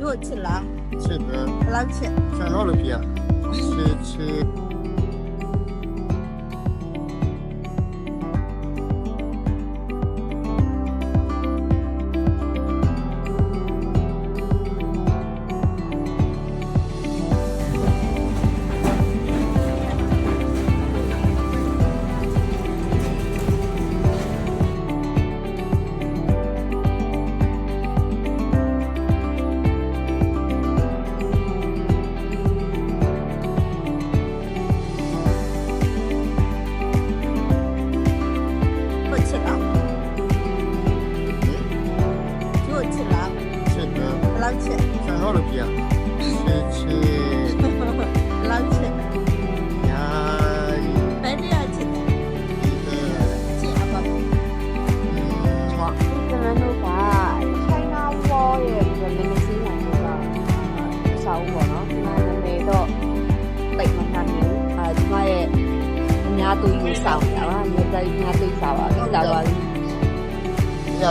就吃狼，吃的狼吃。想到了皮啊，吃吃。冷气，穿好了皮啊，穿穿，冷气，呀，买点去，嗯，健康，你是人，他没多，啊，另外，啊，有，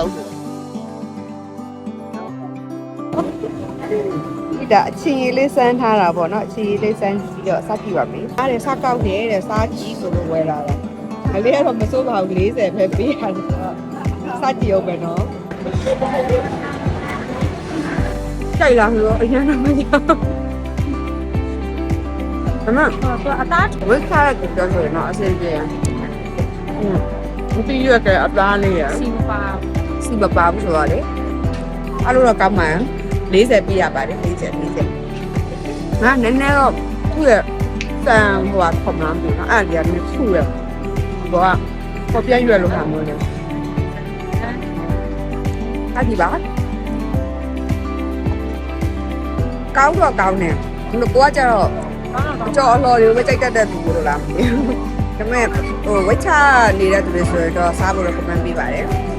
ဒီဒါအချင်းကြီးလေးစမ်းထားတာပေါ့နော်အချင်းကြီးလေးစမ်းပြီးတော့စကြည့်ပါမယ်။အားတယ်စားကောက်တယ်တဲ့စားကြီးဆိုလို့ဝယ်လာတာ။အလေးကတော့မစိုးပါဘူး40ပဲပေးရတယ်ဆိုတော့စားကြည့်အောင်ပဲနော်။ကြိုက်လားဆိုတော့အရင်ကမကြောက်။ဒါမှအသားဝိခါရကိုပြောဆိုရင်တော့အဆင်ပြေရ။อืมဒီရွက်ကအသားလေးရစီမပါစီမပါဘူးဆိုတော့လေအဲ့လိုတော့ကောင်းမှန် 40ပြရပါတယ်40 40ငါနည်းနည်းတော့သူ့ရဲ့စံဟိုကခေါမလားမသိဘူးနော်အဲ့ဒီကနေဆူရဘောကပေါ်ပြရွယ်လို့ဟာမျိုးလေအဲ့ဒီပါကောင်းတော့ကောင်းတယ်ဘယ်လိုကိုကကြတော့အကျော်အလှော်တွေပဲကြိုက်တတ်တဲ့သူတို့လားမသိဘူးဒါပေမဲ့ဟိုဝိချနေတဲ့သူတွေဆိုရင်တော့စားဖို့တော့ comment ပေးပါတယ်ဟုတ်ပြီပါ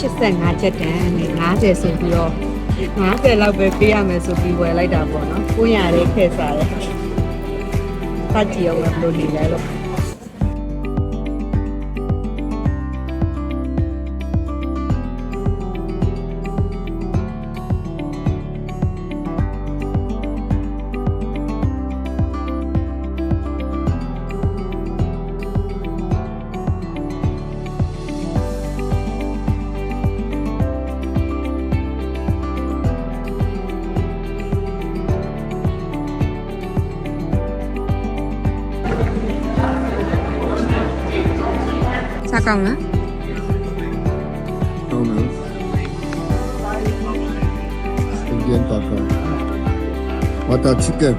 85ချက်တန်းနဲ့90ဆိုပြီးတော့90လောက်ပဲပေးရမယ်ဆိုပြီးဝယ်လိုက်တာပေါ့နော်ကိုရရဲခက်စားတယ်ဖတ်ကြည့်အောင်ဘယ်လိုနေလဲလို့ Sa còn nữa? Đâu nữa? Không gian tạp rồi Mà tạp chiếc kìa